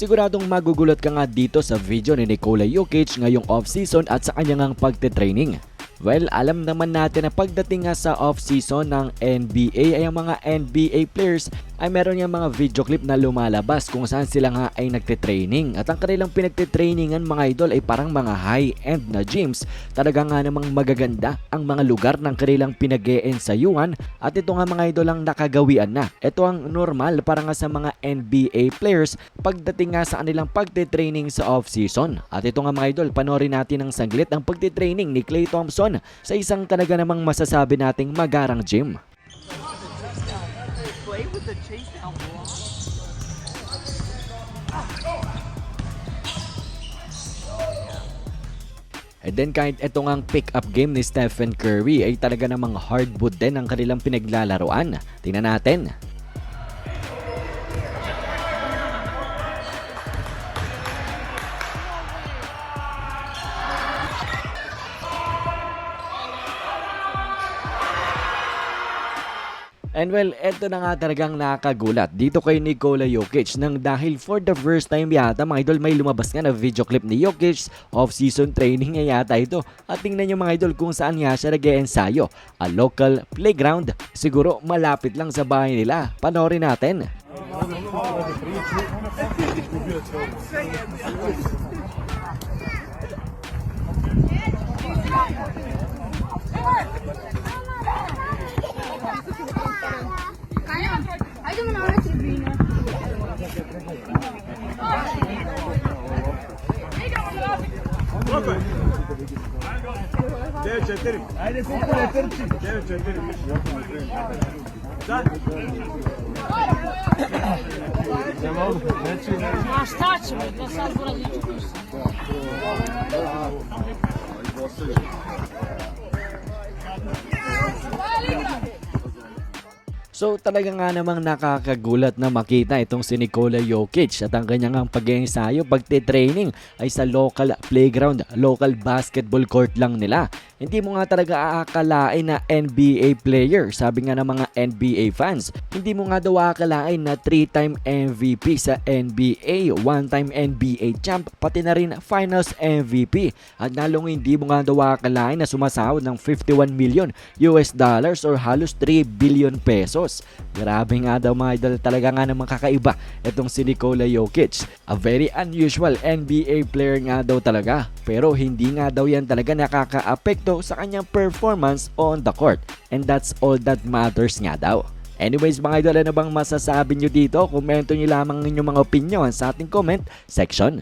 Siguradong magugulat ka nga dito sa video ni Nikola Jokic ngayong off-season at sa kanyang pagte-training. Well, alam naman natin na pagdating nga sa off-season ng NBA ay ang mga NBA players ay meron yung mga video clip na lumalabas kung saan sila nga ay nagte-training. At ang kanilang pinagte-trainingan mga idol ay parang mga high-end na gyms. Talaga nga namang magaganda ang mga lugar ng kanilang pinag ensayuhan at ito nga mga idol ang nakagawian na. Ito ang normal para nga sa mga NBA players pagdating nga sa kanilang pagte-training sa off-season. At ito nga mga idol, panoorin natin ng saglit ang pagte-training ni Klay Thompson sa isang talaga namang masasabi nating magarang gym. The chase down block. And then kahit ito ngang pick-up game ni Stephen Curry ay talaga namang hardwood din ang kanilang pinaglalaroan. Tingnan natin. And well, eto na nga talagang nakagulat dito kay Nikola Jokic nang dahil for the first time yata mga idol may lumabas nga na video clip ni Jokic off-season training niya yata ito. At tingnan nyo mga idol kung saan nga siya nag-ensayo. A local playground. Siguro malapit lang sa bahay nila. Panoorin natin. Kızımın öğret yüzüğünü. Dev çeterim. Haydi sen de çeterim. Dev çeterim. Sen. Cemal, ne çiğ? Maçta açmıyor. Sen buraya çıkıyorsun. So talaga nga namang nakakagulat na makita itong si Nikola Jokic at ang kanyang ang pag-ensayo, pagte-training ay sa local playground, local basketball court lang nila. Hindi mo nga talaga aakalain na NBA player, sabi nga ng mga NBA fans. Hindi mo nga daw aakalain na 3-time MVP sa NBA, 1-time NBA champ, pati na rin finals MVP. At lalong hindi mo nga daw aakalain na sumasahod ng 51 million US dollars or halos 3 billion pesos. Grabe nga daw mga idol, talaga nga namang kakaiba itong si Nikola Jokic. A very unusual NBA player nga daw talaga. Pero hindi nga daw yan talaga nakaka-apekto sa kanyang performance on the court. And that's all that matters nga daw. Anyways mga idol, ano bang masasabi nyo dito? Komento nyo lamang inyong mga opinion sa ating comment section.